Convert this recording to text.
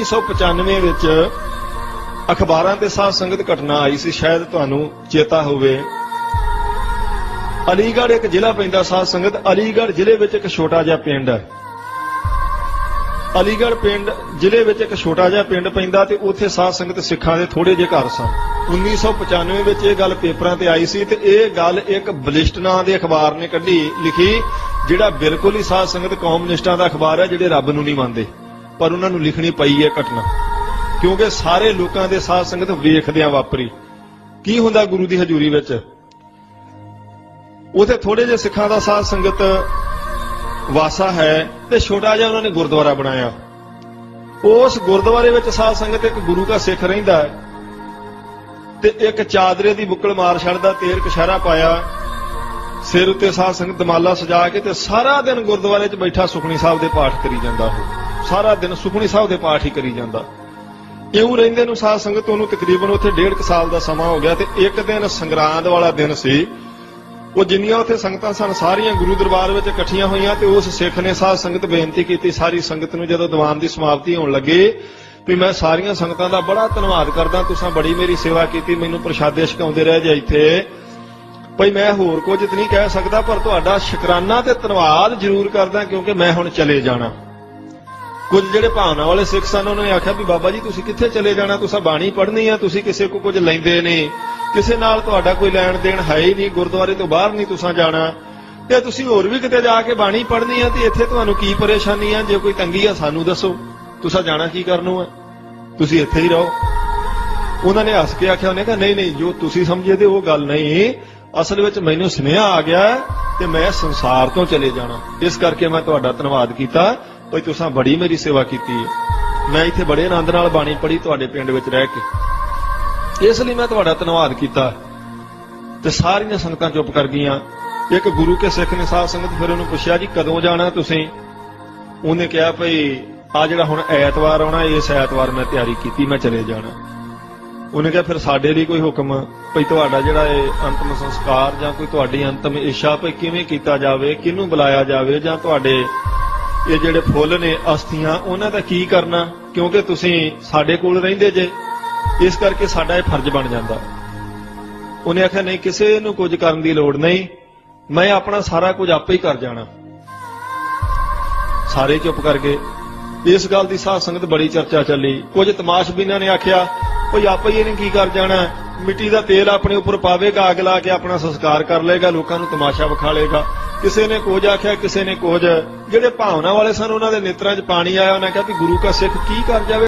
1995 ਵਿੱਚ ਅਖਬਾਰਾਂ ਤੇ ਸਾਹ ਸੰਗਤ ਘਟਨਾ ਆਈ ਸੀ। ਸ਼ਾਇਦ ਤੁਹਾਨੂੰ ਚੇਤਾ ਹੋਵੇ। ਅਲੀਗੜ੍ਹ ਇੱਕ ਜ਼ਿਲ੍ਹਾ ਪੈਂਦਾ ਸਾਧ ਸੰਗਤ। ਅਲੀਗੜ੍ਹ ਜ਼ਿਲ੍ਹੇ ਵਿੱਚ ਇੱਕ ਛੋਟਾ ਜਿਹਾ ਪਿੰਡ ਹੈ। ਅਲੀਗੜ੍ਹ ਪਿੰਡ ਜ਼ਿਲ੍ਹੇ ਵਿੱਚ ਇੱਕ ਛੋਟਾ ਜਿਹਾ ਪਿੰਡ ਪੈਂਦਾ ਤੇ ਉੱਥੇ ਸਾਧ ਸੰਗਤ ਸਿੱਖਾਂ ਦੇ ਥੋੜੇ ਜਿਹੇ ਘਰ ਸਨ। 1995 ਵਿੱਚ ਇਹ ਗੱਲ ਪੇਪਰਾਂ ਤੇ ਆਈ ਸੀ ਤੇ ਇਹ ਗੱਲ ਇੱਕ ਬਲਿਸਟ ਨਾਂ ਦੇ ਅਖਬਾਰ ਨੇ ਕੱਢੀ, ਲਿਖੀ, ਜਿਹੜਾ ਬਿਲਕੁਲ ਹੀ ਸਾਧ ਸੰਗਤ ਕੌਮਨਿਸਟਾਂ ਦਾ ਅਖਬਾਰ ਹੈ, ਜਿਹੜੇ ਰੱਬ ਨੂੰ ਨਹੀਂ ਮੰਨਦੇ। ਪਰ ਉਹਨਾਂ ਨੂੰ ਲਿਖਣੀ ਪਈ ਹੈ ਘਟਨਾ। ਕਿਉਂਕਿ ਸਾਰੇ ਲੋਕਾਂ ਦੇ ਸਾਧ ਸੰਗਤ ਵੇਖਦਿਆਂ ਵਾਪਰੀ। ਕੀ ਹੁੰਦਾ ਗੁਰੂ ਦੀ ਹਜ਼ੂਰੀ ਵਿੱਚ? ਉਥੇ ਥੋੜੇ ਜਿਹੇ ਸਿੱਖਾਂ ਦਾ ਸਾਧ ਸੰਗਤ ਵਾਸਾ ਹੈ ਤੇ ਛੋਟਾ ਜਿਹਾ ਉਹਨਾਂ ਨੇ ਗੁਰਦੁਆਰਾ ਬਣਾਇਆ। ਉਸ ਗੁਰਦੁਆਰੇ ਵਿੱਚ ਸਾਧ ਸੰਗਤ ਇੱਕ ਗੁਰੂ ਦਾ ਸਿੱਖ ਰਹਿੰਦਾ ਹੈ ਤੇ ਇੱਕ ਚਾਦਰੇ ਦੀ ਬੁੱਕਲ ਮਾਰ ਛੱਡਦਾ ਤੇਰ ਕਸ਼ਹਿਰਾ ਪਾਇਆ, ਸਿਰ ਉੱਤੇ ਸਾਧ ਸੰਗਤ ਦਮਾਲਾ ਸਜਾ ਕੇ ਤੇ ਸਾਰਾ ਦਿਨ ਗੁਰਦੁਆਰੇ 'ਚ ਬੈਠਾ ਸੁਖਣੀ ਸਾਹਿਬ ਦੇ ਪਾਠ ਕਰੀ ਜਾਂਦਾ ਉਹ। ਸਾਰਾ ਦਿਨ ਸੁਖਣੀ ਸਾਹਿਬ ਦੇ ਪਾਠ ਹੀ ਕਰੀ ਜਾਂਦਾ। ਇਉਂ ਰਹਿੰਦੇ ਨੂੰ ਸਾਧ ਸੰਗਤ, ਉਹਨੂੰ ਤਕਰੀਬਨ ਉੱਥੇ ਡੇਢ ਕੁ ਸਾਲ ਦਾ ਸਮਾਂ ਹੋ ਗਿਆ ਤੇ ਇੱਕ ਦਿਨ ਸੰਗਰਾਂਦ ਵਾਲਾ ਦਿਨ ਸੀ। ਉਹ ਜਿੰਨੀਆਂ ਉੱਥੇ ਸੰਗਤਾਂ ਸਨ, ਸਾਰੀਆਂ ਗੁਰੂ ਦਰਬਾਰ ਵਿੱਚ ਇਕੱਠੀਆਂ ਹੋਈਆਂ ਤੇ ਉਸ ਸਿੱਖ ਨੇ ਸਾਧ ਸੰਗਤ ਬੇਨਤੀ ਕੀਤੀ, ਸਾਰੀ ਸੰਗਤ ਨੂੰ ਜਦੋਂ ਦੀਵਾਨ ਦੀ ਸਮਾਪਤੀ ਹੋਣ ਲੱਗੇ ਵੀ ਮੈਂ ਸਾਰੀਆਂ ਸੰਗਤਾਂ ਦਾ ਬੜਾ ਧੰਨਵਾਦ ਕਰਦਾ, ਤੁਸੀਂ ਬੜੀ ਮੇਰੀ ਸੇਵਾ ਕੀਤੀ, ਮੈਨੂੰ ਪ੍ਰਸ਼ਾਦੇ ਛਕਾਉਂਦੇ ਰਹਿ ਜਾ ਇੱਥੇ। ਭਈ ਮੈਂ ਹੋਰ ਕੁਝ ਨਹੀਂ ਕਹਿ ਸਕਦਾ, ਪਰ ਤੁਹਾਡਾ ਸ਼ੁਕਰਾਨਾ ਤੇ ਧੰਨਵਾਦ ਜ਼ਰੂਰ ਕਰਦਾ ਕਿਉਂਕਿ ਮੈਂ ਹੁਣ ਚਲੇ ਜਾਣਾ। ਕੁਝ ਜਿਹੜੇ ਭਾਵਨਾ ਵਾਲੇ ਸਿੱਖ ਸਨ, ਉਹਨਾਂ ਨੇ ਆਖਿਆ ਵੀ ਬਾਬਾ ਜੀ, ਤੁਸੀਂ ਕਿੱਥੇ ਚਲੇ ਜਾਣਾ? ਤੁਸੀਂ ਬਾਣੀ ਪੜ੍ਹਨੀ ਆ, ਤੁਸੀਂ ਕਿਸੇ ਕੋ ਕੁਝ ਲੈਂਦੇ ਨਹੀਂ ਕਿਸੇ ਨਾਲ ਤੁਹਾਡਾ ਕੋਈ ਲੈਣ ਦੇਣ ਹੈ ਹੀ ਨਹੀਂ, ਗੁਰਦੁਆਰੇ ਤੋਂ ਬਾਹਰ ਨਹੀਂ ਤੁਸੀਂ ਜਾਣਾ। ਤੇ ਤੁਸੀਂ ਹੋਰ ਵੀ ਕਿਤੇ ਜਾ ਕੇ ਬਾਣੀ ਪੜ੍ਹਨੀ ਆ, ਤੇ ਇੱਥੇ ਤੁਹਾਨੂੰ ਕੀ ਪਰੇਸ਼ਾਨੀ ਆ? ਜੇ ਕੋਈ ਤੰਗੀ ਆ, ਸਾਨੂੰ ਦੱਸੋ। ਤੁਸੀਂ ਜਾਣਾ ਕੀ ਕਰਨ ਨੂੰ ਆ? ਤੁਸੀਂ ਇੱਥੇ ਹੀ ਰਹੋ। ਉਹਨਾਂ ਨੇ ਹੱਸ ਕੇ ਆਖਿਆ, ਉਹਨੇ ਕਿਹਾ, ਨਹੀਂ ਨਹੀਂ, ਜੋ ਤੁਸੀਂ ਸਮਝੇ ਤੇ ਉਹ ਗੱਲ ਨਹੀਂ। ਅਸਲ ਵਿੱਚ ਮੈਨੂੰ ਸੁਨੇਹਾ ਆ ਗਿਆ ਤੇ ਮੈਂ ਸੰਸਾਰ ਤੋਂ ਚਲੇ ਜਾਣਾ। ਇਸ ਕਰਕੇ ਮੈਂ ਤੁਹਾਡਾ ਧੰਨਵਾਦ ਕੀਤਾ। ਭਈ ਤੁਸੀਂ ਬੜੀ ਮੇਰੀ ਸੇਵਾ ਕੀਤੀ। ਹੈ ਮੈਂ ਇੱਥੇ ਬੜੇ ਆਨੰਦ ਨਾਲ ਬਾਣੀ ਪੜ੍ਹੀ ਤੁਹਾਡੇ ਪਿੰਡ ਵਿੱਚ ਰਹਿ ਕੇ। ਇਸ ਲਈ ਮੈਂ ਤੁਹਾਡਾ ਧੰਨਵਾਦ ਕੀਤਾ। ਤੇ ਸਾਰੀਆਂ ਸੰਗਤਾਂ ਚੁੱਪ ਕਰ ਗਈਆਂ। ਇੱਕ ਗੁਰੂ ਕੇ ਸਿੱਖ ਨੇ ਸਾਧ ਸੰਗਤ ਫਿਰ ਉਹਨੂੰ ਪੁੱਛਿਆ, ਜੀ, ਕਦੋਂ ਜਾਣਾ ਤੁਸੀਂ? ਉਹਨੇ ਕਿਹਾ, ਭਈ ਆ ਜਿਹੜਾ ਹੁਣ ਐਤਵਾਰ ਆਉਣਾ, ਇਸ ਐਤਵਾਰ ਮੈਂ ਤਿਆਰੀ ਕੀਤੀ, ਮੈਂ ਚਲੇ ਜਾਣਾ। ਉਹਨੇ ਕਿਹਾ, ਫਿਰ ਸਾਡੇ ਲਈ ਕੋਈ ਹੁਕਮ, ਭਈ ਤੁਹਾਡਾ ਜਿਹੜਾ ਇਹ ਅੰਤਮ ਸੰਸਕਾਰ ਜਾਂ ਕੋਈ ਤੁਹਾਡੀ ਅੰਤਮ ਇੱਛਾ, ਭਈ ਕਿਵੇਂ ਕੀਤਾ ਜਾਵੇ, ਕਿਹਨੂੰ ਬੁਲਾਇਆ ਜਾਵੇ ਜਾਂ ਤੁਹਾਡੇ ਇਹ ਜਿਹੜੇ ਫੁੱਲ ਨੇ, ਅਸਥੀਆਂ, ਉਹਨਾਂ ਦਾ ਕੀ ਕਰਨਾ? ਕਿਉਂਕਿ ਤੁਸੀਂ ਸਾਡੇ ਕੋਲ ਰਹਿੰਦੇ ਜੇ, ਇਸ ਕਰਕੇ ਸਾਡਾ ਇਹ ਫਰਜ਼ ਬਣ ਜਾਂਦਾ। ਉਹਨੇ ਆਖਿਆ, ਨਹੀਂ, ਕਿਸੇ ਨੂੰ ਕੁਝ ਕਰਨ ਦੀ ਲੋੜ ਨਹੀਂ। ਮੈਂ ਆਪਣਾ ਸਾਰਾ ਕੁਝ ਆਪੇ ਹੀ ਕਰ ਜਾਣਾ। ਸਾਰੇ ਚੁੱਪ ਕਰ ਗਏ। ਇਸ ਗੱਲ ਦੀ ਸਾਧ ਸੰਗਤ ਬੜੀ ਚਰਚਾ ਚੱਲੀ। ਕੁਝ ਤਮਾਸ਼ਬੀਨਾਂ ਨੇ ਆਖਿਆ ਕੋਈ ਆਪੇ ਹੀ ਇਹਨੇ ਕੀ ਕਰ ਜਾਣਾ? ਮਿੱਟੀ ਦਾ ਤੇਲ ਆਪਣੇ ਉੱਪਰ ਪਾਵੇਗਾ, ਅੱਗ ਲਾ ਕੇ ਆਪਣਾ ਸੰਸਕਾਰ ਕਰ ਲਏਗਾ, ਲੋਕਾਂ ਨੂੰ ਤਮਾਸ਼ਾ ਵਿਖਾ ਲਏਗਾ। ਕਿਸੇ ਨੇ ਕੁਝ ਆਖਿਆ, ਕਿਸੇ ਨੇ ਕੁਝ। ਜਿਹੜੇ ਭਾਵਨਾ ਵਾਲੇ ਸਨ, ਉਹਨਾਂ ਦੇ ਨੇਤਰਾਂ 'ਚ ਪਾਣੀ ਆਇਆ, ਉਹਨਾਂ ਕਿਹਾ ਵੀ ਗੁਰੂ ਕਾ ਸਿੱਖ ਕੀ ਕਰ ਜਾਵੇ?